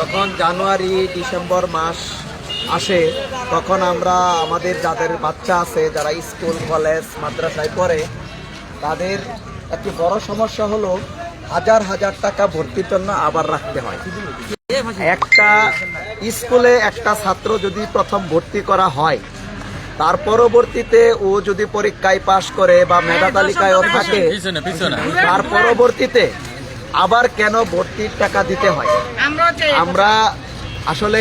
যখন জানুয়ারি ডিসেম্বর মাস আসে তখন আমরা আমাদের যাদের বাচ্চা আছে যারা স্কুল কলেজ মাদ্রাসায় পড়ে তাদের একটি বড় সমস্যা হলো হাজার হাজার টাকা ভর্তির জন্য আবার রাখতে হয়। একটা স্কুলে একটা ছাত্র যদি প্রথম ভর্তি করা হয় তার পরবর্তীতে ও যদি পরীক্ষায় পাশ করে বা মেধা তালিকায়ও থাকে পিছনে পিছনে। তার পরবর্তীতে আবার কেন ভর্তির টাকা দিতে হয়? আমরা আসলে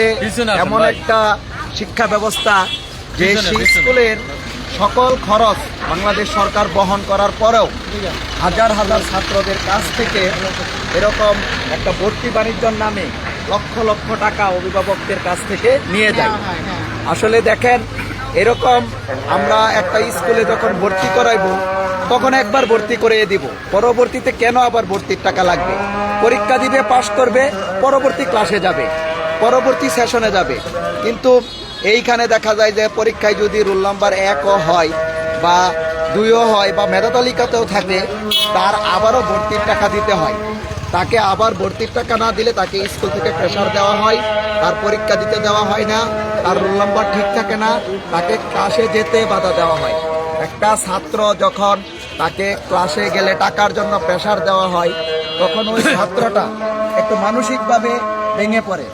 এমন একটা শিক্ষা ব্যবস্থা যে। স্কুলের সকল খরচ বাংলাদেশ সরকার বহন করার পরেও হাজার হাজার ছাত্রদের কাছ থেকে এরকম একটা ভর্তি বাণিজ্যর নামে লক্ষ লক্ষ টাকা অভিভাবকদের কাছ থেকে নিয়ে যায়। আসলে দেখেন এরকম আমরা একটা স্কুলে যখন ভর্তি করাইবো তখন একবার ভর্তি করে দিব? পরবর্তীতে কেন আবার ভর্তির টাকা লাগবে? পরীক্ষা দিবে, পাশ করবে, পরবর্তী ক্লাসে যাবে, পরবর্তী সেশনে যাবে। কিন্তু এইখানে দেখা যায় যে পরীক্ষায় যদি রোল নাম্বার একও হয় বা দুইও হয় বা মেধা তালিকাতেও থাকে, তার আবারও ভর্তির টাকা দিতে হয়। তাকে আবার ভর্তির টাকা না দিলে তাকে স্কুল থেকে প্রেশার দেওয়া হয়, তার পরীক্ষা দিতে দেওয়া হয় না, তার রোল নাম্বার ঠিক থাকে না, তাকে ক্লাসে যেতে বাধা দেওয়া হয়। একটা ছাত্র যখন তাকে ক্লাসে গেলে টাকার জন্য প্রেশার দেওয়া হয়, তখন ওই ছাত্রটা একটু মানসিকভাবে ভেঙে পড়ে।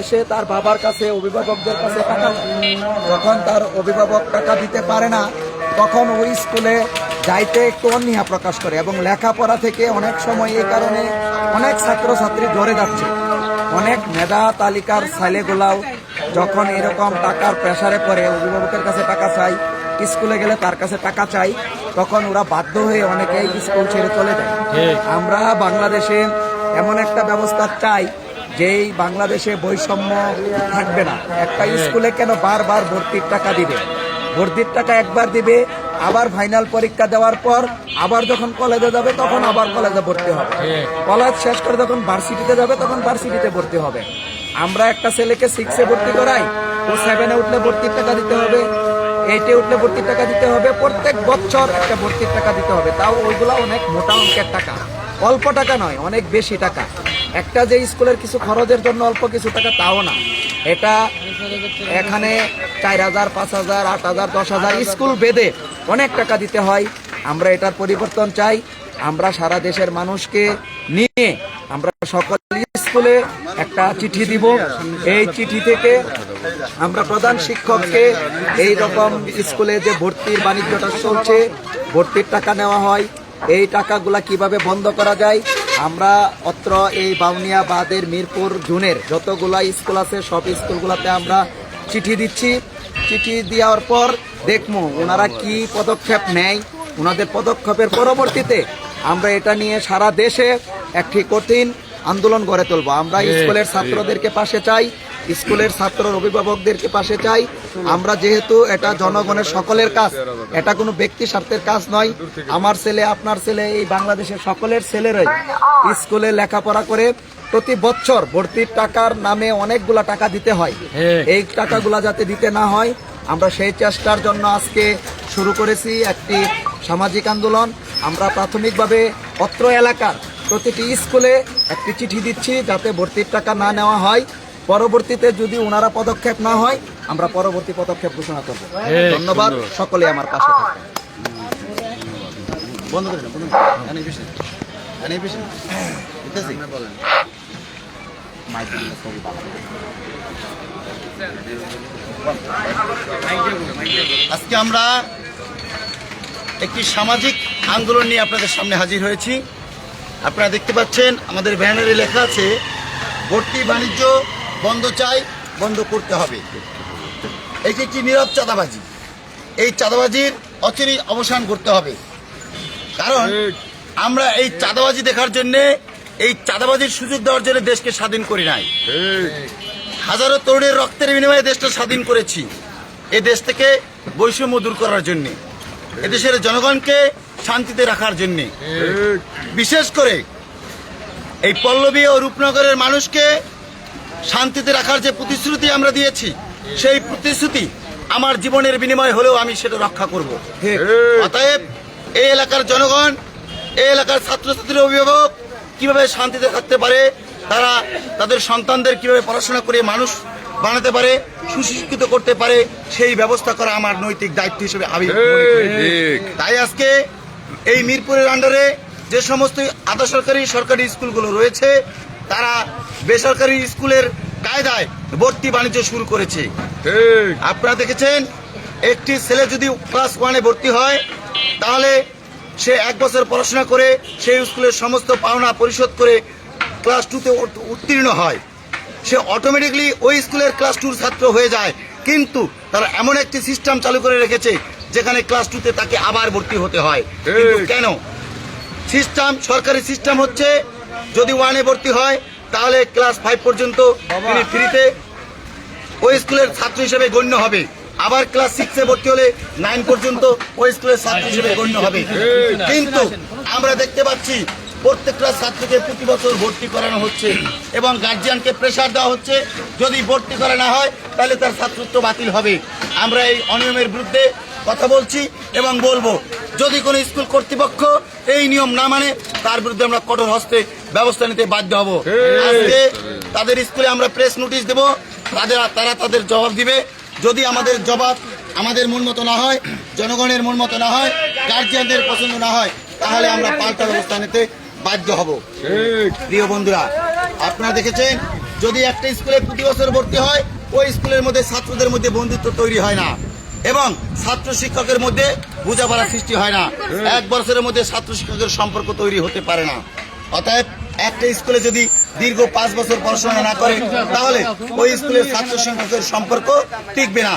এসে তার বাবার কাছে, অভিভাবকদের কাছে টাকা যখন তার অভিভাবক টাকা দিতে পারে না, তখন ওই স্কুলে যাইতে একটু অনীহা প্রকাশ করে এবং লেখাপড়া থেকে অনেক সময় এই কারণে অনেক ছাত্রছাত্রী ধরে যাচ্ছে। অনেক মেধা তালিকার ছেলেগুলাও যখন এরকম টাকার প্রেসারে পড়ে, অভিভাবকের কাছে টাকা চাই স্কুলে গেলে তার কাছে টাকা চাই তখন ওরা বাধ্য হয়ে অনেকেই স্কুল ছেড়ে চলে যায়। আমরা বাংলাদেশে এমন একটা ব্যবস্থা চাই যেই বাংলাদেশে বৈষম্য থাকবে না। একটা স্কুলে কেন বারবার ভর্তির টাকা দিবে? ভর্তির টাকা একবার দিবে, আবার ফাইনাল পরীক্ষা দেওয়ার পর আবার যখন কলেজে যাবে, তখন আবার কলেজে ভর্তি হবে। কলেজ শেষ করে যখন ভার্সিটিতে যাবে, তখন ভার্সিটিতে ভর্তি হবে। আমরা একটা ছেলেকে সিক্সে ভর্তি করাই, ও সেভেনে উঠলে ভর্তির টাকা দিতে হবে। এইটে উঠলে ভর্তির টাকা দিতে হবে, প্রত্যেক বছর একটা ভর্তির টাকা দিতে হবে। তাও ওইগুলো অনেক মোটা অঙ্কের টাকা। অল্প টাকা নয়, অনেক বেশি টাকা। একটা যে স্কুলের কিছু খরচের জন্য অল্প কিছু টাকা, তাও না। এটা এখানে চার হাজার, পাঁচ হাজার, আট হাজার, দশ হাজার স্কুল বেদে অনেক টাকা দিতে হয়। আমরা এটার পরিবর্তন চাই। আমরা সারা দেশের মানুষকে নিয়ে আমরা সকল স্কুলে একটা চিঠি দিব। এই চিঠি থেকে আমরা প্রধান শিক্ষককে এই রকম স্কুলে যে ভর্তির বাণিজ্যটা চলছে, ভর্তির টাকা নেওয়া হয়, এই টাকাগুলা কীভাবে বন্ধ করা যায়, আমরা অত্র এই বাউনিয়া, বাদের, মিরপুর, জুনের যতগুলা স্কুল আছে, সব স্কুলগুলোতে আমরা চিঠি দিচ্ছি। চিঠি দেওয়ার পর দেখব ওনারা কি পদক্ষেপ নেয়, ওনাদের পদক্ষেপের পরবর্তীতে আমরা এটা নিয়ে সারা দেশে একটি কঠিন আন্দোলন গড়ে তুলবো। আমরা স্কুলের ছাত্রদেরকে পাশে চাই স্কুলের ছাত্র অভিভাবকদেরকে পাশে চাই। আমরা যেহেতু এটা জনগণের সকলের কাজ এটা কোনো ব্যক্তি স্বার্থের কাজ নয়। আমার ছেলে আপনার ছেলে এই বাংলাদেশের সকলের ছেলেরাই স্কুলে লেখাপড়া করে প্রতি বছর ভর্তির টাকার নামে অনেকগুলা টাকা দিতে হয়। এই টাকাগুলা যাতে দিতে না হয় আমরা সেই চেষ্টার জন্য আজকে শুরু করেছি একটি সামাজিক আন্দোলন। প্রাথমিকভাবে অত্র এলাকার প্রতিটি স্কুলে একটি চিঠি দিচ্ছি যাতে ভর্তির টাকা না নেওয়া হয় পরবর্তীতে যদি ওনারা পদক্ষেপ না হয় আমরা পরবর্তী পদক্ষেপ ঘোষণা করব ধন্যবাদ সকলে আমার পাশে থাকবেন বন্ধ করে বন্ধ করে না। এখানেই বেশি। এখানেই বেশি। বুঝতেছি? মাইক দিলে ছবি ভালো। আজকে আমরা একটি সামাজিক আন্দোলন নিয়ে আপনাদের সামনে হাজির হয়েছি। আপনারা দেখতে পাচ্ছেন, আমাদের ব্যানারে লেখা আছে, ভর্তি বাণিজ্য বন্ধ চাই, বন্ধ করতে হবে। এটি একটি নীরব চাঁদাবাজি, এই চাঁদাবাজির অচিরে অবসান করতে হবে। কারণ আমরা এই চাঁদাবাজি দেখার জন্যে, এই চাঁদাবাজির সুযোগ দেওয়ার জন্য দেশকে স্বাধীন করি নাই। হাজারো তরুণের রক্তের বিনিময়ে দেশটা স্বাধীন করেছি, এ দেশ থেকে বৈষম্য দূর করার জন্য। এদেশের জনগণকে শান্তিতে রাখার জন্য। বিশেষ করে এই পল্লবী ও রূপনগরের মানুষকে শান্তিতে রাখার যে প্রতিশ্রুতি আমরা দিয়েছি সেই প্রতিশ্রুতি আমার জীবনের বিনিময় হলেও আমি সেটা রক্ষা করব। অতএব এই এলাকার জনগণ এই এলাকার ছাত্রছাত্রীর অভিভাবক কীভাবে শান্তিতে থাকতে পারে তারা তাদের সন্তানদের কীভাবে পড়াশোনা করে মানুষ বানাতে পারে সুশিক্ষিত করতে পারে সেই ব্যবস্থা করা আমার নৈতিক দায়িত্ব হিসেবে আমি তাই আজকে এই মিরপুরের আন্ডারে যে সমস্ত আধা সরকারি সরকারি স্কুলগুলো রয়েছে তারা বেসরকারি স্কুলের কায়দায় ভর্তি বাণিজ্য শুরু করেছে। আপনারা দেখেছেন একটি ছেলে যদি ক্লাস ওয়ানে ভর্তি হয় তাহলে সে এক বছর পড়াশোনা করে সেই স্কুলের সমস্ত পাওনা পরিশোধ করে ক্লাস টুতে উত্তীর্ণ হয়। সে অটোমেটিকলি ওই স্কুলের ক্লাস টুর ছাত্র হয়ে যায়। কিন্তু তারা এমন একটি সিস্টেম চালু করে রেখেছে যেখানে ক্লাস টুতে তাকে আবার ভর্তি হতে হয়। কিন্তু কেন? সিস্টেম সরকারি সিস্টেম হচ্ছে যদি ওয়ানে ভর্তি হয় তাহলে ক্লাস ফাইভ পর্যন্ত তিনি ফ্রিতে ওই স্কুলের ছাত্র হিসেবে গণ্য হবে। আবার ক্লাস সিক্সে ভর্তি হলে নাইন পর্যন্ত ওই স্কুলের ছাত্র হিসেবে গণ্য হবে। কিন্তু আমরা দেখতে পাচ্ছি প্রত্যেকটা ছাত্রকে প্রতি বছর ভর্তি করানো হচ্ছে এবং গার্জিয়ানকে প্রেশার দেওয়া হচ্ছে। যদি ভর্তি করা না হয় তাহলে তার ছাত্রত্ব বাতিল হবে। আমরা এই অনিয়মের বিরুদ্ধে কথা বলছি এবং বলব যদি কোনো স্কুল কর্তৃপক্ষ এই নিয়ম না মানে তার বিরুদ্ধে আমরা কঠোর হস্তে ব্যবস্থা নিতে বাধ্য হব। আজকে তাদের স্কুলে আমরা প্রেস নোটিশ দেব তাদের তারা তাদের জবাব দিবে। যদি আমাদের জবাব আমাদের মন মতো না হয় জনগণের মন মতো না হয় গার্জিয়ানদের পছন্দ না হয় তাহলে আমরা পাল্টা ব্যবস্থা নিতে বাধ্য হব। প্রিয় বন্ধুরা আপনারা দেখেছেন যদি একটা স্কুলে প্রতি বছর ভর্তি হয় ওই স্কুলের মধ্যে ছাত্রদের মধ্যে বন্ধুত্ব তৈরি হয় না। এবং ছাত্র শিক্ষকের মধ্যে বোঝাপড়া সৃষ্টি হয় না। এক বছরের মধ্যে ছাত্র শিক্ষকের সম্পর্ক তৈরি হতে পারে না। অতএব একটা স্কুলে যদি দীর্ঘ পাঁচ বছর পড়াশোনা না করে তাহলে ওই স্কুলের ছাত্র শিক্ষকের সম্পর্ক টিকবে না।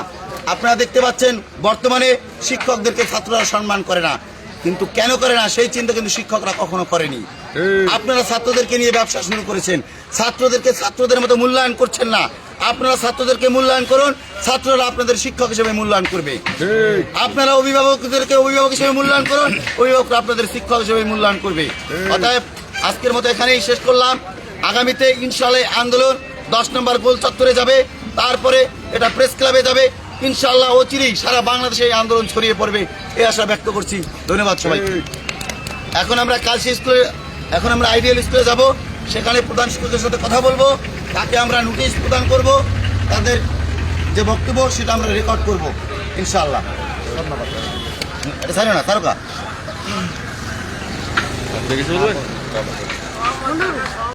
আপনারা দেখতে পাচ্ছেন বর্তমানে শিক্ষকদেরকে ছাত্ররা সম্মান করে না। কিন্তু কেন করে না সেই চিন্তা কিন্তু শিক্ষকরা কখনো করেনি। আপনারা ছাত্রদেরকে নিয়ে ব্যবসা শুরু করেছেন। ছাত্রদেরকে ছাত্রদের মতো মূল্যায়ন করছেন না। আপনারা ছাত্রদেরকে মূল্যায়ন করুন ছাত্ররা আপনাদের শিক্ষক হিসেবে মূল্যায়ন করবে। আপনারা অভিভাবকদেরকে অভিভাবক হিসেবে মূল্যায়ন করুন অভিভাবকরা আপনাদের শিক্ষক হিসেবে মূল্যায়ন করবে। অতএব আজকের মতো এখানেই শেষ করলাম। আগামীতে ইনশাল্লাহ আন্দোলন দশ নম্বর গোল চত্বরে যাবে তারপরে এটা প্রেস ক্লাবে যাবে। ইনশাল্লাহ অচিরেই সারা বাংলাদেশে এই আন্দোলন ছড়িয়ে পড়বে এই আশা ব্যক্ত করছি। ধন্যবাদ সবাই এখন আমরা কালসি স্কুলে এখন আমরা আইডিয়াল স্কুলে যাব। সেখানে প্রধান শিক্ষকদের সাথে কথা বলব, তাকে আমরা নোটিশ প্রদান করব, তাদের যে বক্তব্য সেটা আমরা রেকর্ড করব ইনশাল্লাহ ধন্যবাদ এটা না, তারকা?